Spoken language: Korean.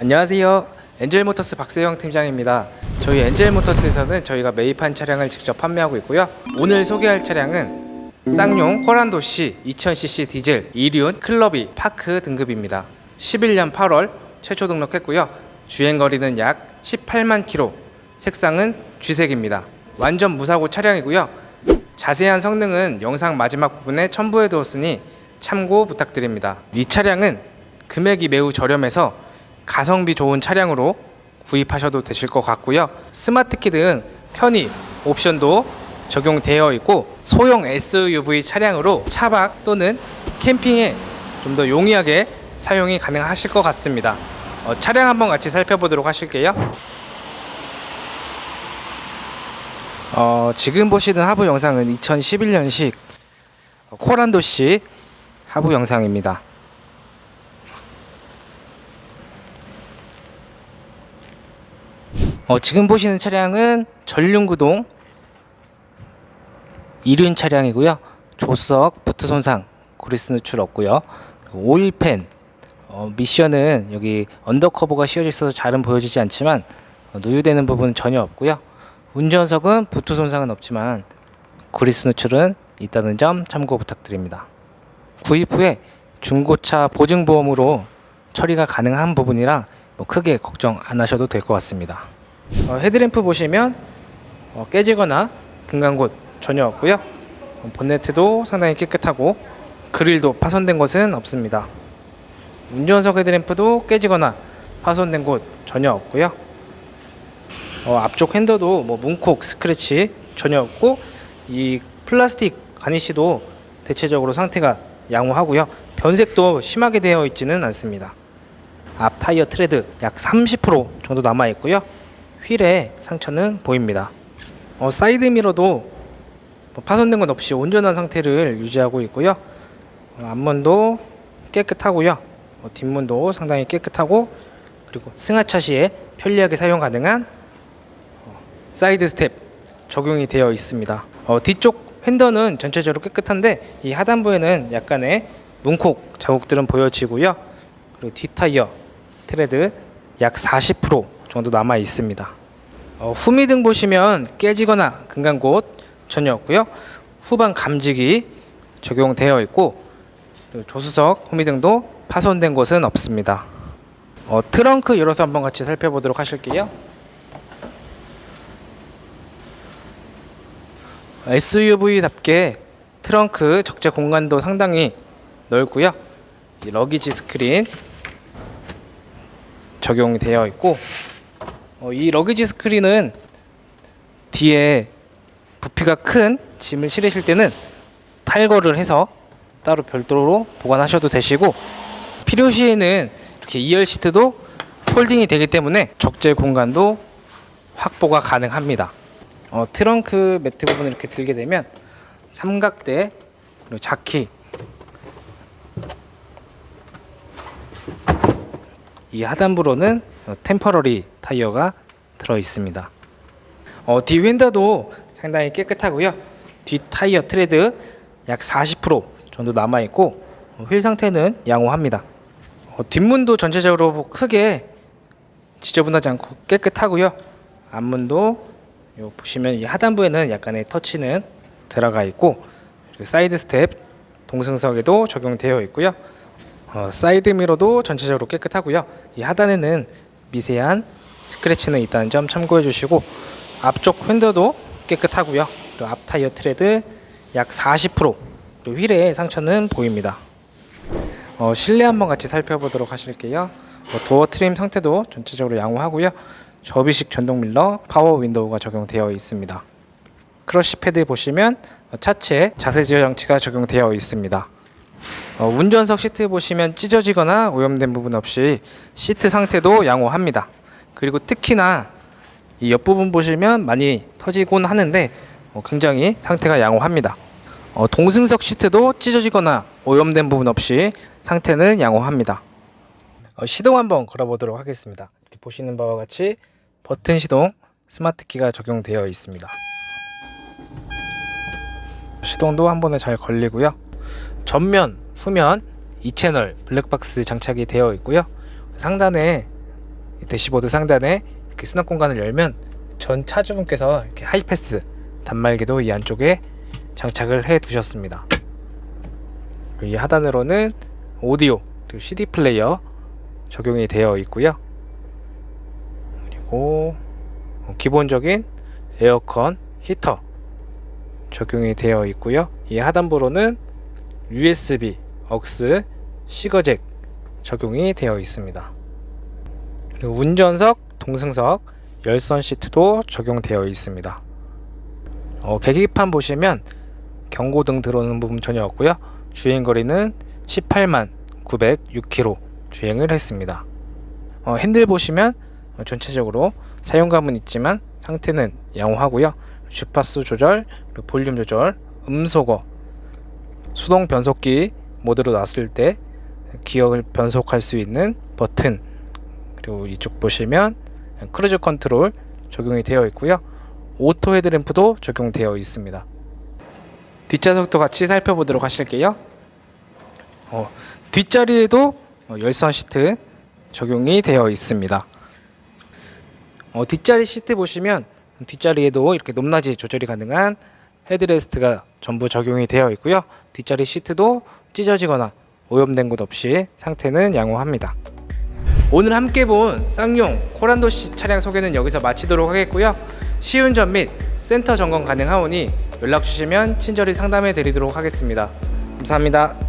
안녕하세요. 엔젤모터스 박세영 팀장입니다. 저희 엔젤모터스에서는 저희가 매입한 차량을 직접 판매하고 있고요. 오늘 소개할 차량은 쌍용 호란도시 2000cc 디젤 이륜 클럽이 파크 등급입니다. 11년 8월 최초 등록했고요. 주행 거리는 약 18만 킬로. 색상은 쥐색입니다. 완전 무사고 차량이고요. 자세한 성능은 영상 마지막 부분에 첨부해 두었으니 참고 부탁드립니다. 이 차량은 금액이 매우 저렴해서 가성비 좋은 차량으로 구입하셔도 되실 것 같고요. 스마트키 등 편의 옵션도 적용되어 있고 소형 SUV 차량으로 차박 또는 캠핑에 좀 더 용이하게 사용이 가능하실 것 같습니다. 어, 차량 한번 같이 살펴보도록 하실게요. 어, 지금 보시는 하부 영상은 2011년식 코란도시 하부 영상입니다. 어, 지금 보시는 차량은 전륜구동 이륜 차량이고요. 조석, 부트 손상, 그리스 누출 없고요. 오일팬 어, 미션은 여기 언더커버가 씌워져 있어서 잘은 보여지지 않지만 어, 누유되는 부분은 전혀 없고요. 운전석은 부트 손상은 없지만 그리스 누출은 있다는 점 참고 부탁드립니다. 구입 후에 중고차 보증보험으로 처리가 가능한 부분이라 뭐 크게 걱정 안 하셔도 될 것 같습니다. 어, 헤드램프 보시면 어, 깨지거나 금간 곳 전혀 없고요. 어, 본네트도 상당히 깨끗하고 그릴도 파손된 곳은 없습니다. 운전석 헤드램프도 깨지거나 파손된 곳 전혀 없고요. 어, 앞쪽 핸더도 뭐 문콕 스크래치 전혀 없고 이 플라스틱 가니쉬도 대체적으로 상태가 양호하고요. 변색도 심하게 되어 있지는 않습니다. 앞 타이어 트레드 약 30% 정도 남아 있고요. 휠에 상처는 보입니다. 어, 사이드 미러도 뭐 파손된 건 없이 온전한 상태를 유지하고 있고요. 어, 앞문도 깨끗하고요. 어, 뒷문도 상당히 깨끗하고 그리고 승하차 시에 편리하게 사용 가능한 어, 사이드 스텝 적용이 되어 있습니다. 어, 뒤쪽 핸더는 전체적으로 깨끗한데 이 하단부에는 약간의 문콕 자국들은 보여지고요. 그리고 뒷타이어 트레드 약 40% 정도 남아 있습니다. 어, 후미 등 보시면 깨지거나 금간 곳 전혀 없고요. 후방 감지기 적용되어 있고 조수석 후미 등도 파손된 곳은 없습니다. 어, 트렁크 열어서 한번 같이 살펴보도록 하실게요. SUV답게 트렁크 적재 공간도 상당히 넓고요. 이 러기지 스크린 적용이 되어 있고 어, 이 러기지 스크린은 뒤에 부피가 큰 짐을 실으실 때는 탈거를 해서 따로 별도로 보관하셔도 되시고 필요 시에는 이렇게 2열 시트도 폴딩이 되기 때문에 적재 공간도 확보가 가능합니다. 어, 트렁크 매트 부분을 이렇게 들게 되면 삼각대 그리고 자키 이 하단부로는 어, 템퍼러리 타이어가 들어 있습니다. 어, 뒤 윈도도 상당히 깨끗하고요. 뒤 타이어 트레드 약 40% 정도 남아 있고 어, 휠 상태는 양호합니다. 어, 뒷문도 전체적으로 크게 지저분하지 않고 깨끗하고요. 앞문도 요 보시면 이 하단부에는 약간의 터치는 들어가 있고 사이드 스텝 동승석에도 적용되어 있고요. 어, 사이드 미러도 전체적으로 깨끗하고요. 이 하단에는 미세한 스크래치는 있다는 점 참고해 주시고 앞쪽 휀더도 깨끗하고요. 그리고 앞 타이어 트레드 약 40% 그리고 휠에 상처는 보입니다. 어, 실내 한번 같이 살펴보도록 하실게요. 어, 도어 트림 상태도 전체적으로 양호하고요. 접이식 전동 밀러, 파워 윈도우가 적용되어 있습니다. 크러쉬 패드 보시면 어, 차체 자세 제어 장치가 적용되어 있습니다. 어, 운전석 시트 보시면 찢어지거나 오염된 부분 없이 시트 상태도 양호합니다. 그리고 특히나 이 옆부분 보시면 많이 터지곤 하는데 어, 굉장히 상태가 양호합니다. 어, 동승석 시트도 찢어지거나 오염된 부분 없이 상태는 양호합니다. 어, 시동 한번 걸어보도록 하겠습니다. 이렇게 보시는 바와 같이 버튼 시동 스마트 키가 적용되어 있습니다. 시동도 한 번에 잘 걸리고요. 전면, 후면 2채널 블랙박스 장착이 되어 있고요. 상단에 이 대시보드 상단에 이렇게 수납 공간을 열면 전 차주분께서 이렇게 하이패스 단말기도 이 안쪽에 장착을 해 두셨습니다. 이 하단으로는 오디오 그리고 CD 플레이어 적용이 되어 있고요. 그리고 기본적인 에어컨, 히터 적용이 되어 있고요. 이 하단부로는 USB, 억스, 시거잭 적용이 되어 있습니다. 그리고 운전석, 동승석, 열선 시트도 적용되어 있습니다. 어, 계기판 보시면 경고등 들어오는 부분 전혀 없고요. 주행 거리는 18만 906km 주행을 했습니다. 어, 핸들 보시면 어, 전체적으로 사용감은 있지만 상태는 양호하고요. 주파수 조절, 볼륨 조절, 음소거, 수동 변속기 모드로 놨을 때 기어를 변속할 수 있는 버튼 그리고 이쪽 보시면 크루즈 컨트롤 적용이 되어 있고요. 오토 헤드램프도 적용되어 있습니다. 뒷좌석도 같이 살펴보도록 하실게요. 어, 뒷자리에도 어, 열선 시트 적용이 되어 있습니다. 어, 뒷자리 시트 보시면 뒷자리에도 이렇게 높낮이 조절이 가능한 헤드레스트가 전부 적용이 되어 있고요. 뒷자리 시트도 찢어지거나 오염된 곳 없이 상태는 양호합니다. 오늘 함께 본 쌍용 코란도시 차량 소개는 여기서 마치도록 하겠고요. 시운전 및 센터 점검 가능하오니 연락 주시면 친절히 상담해 드리도록 하겠습니다. 감사합니다.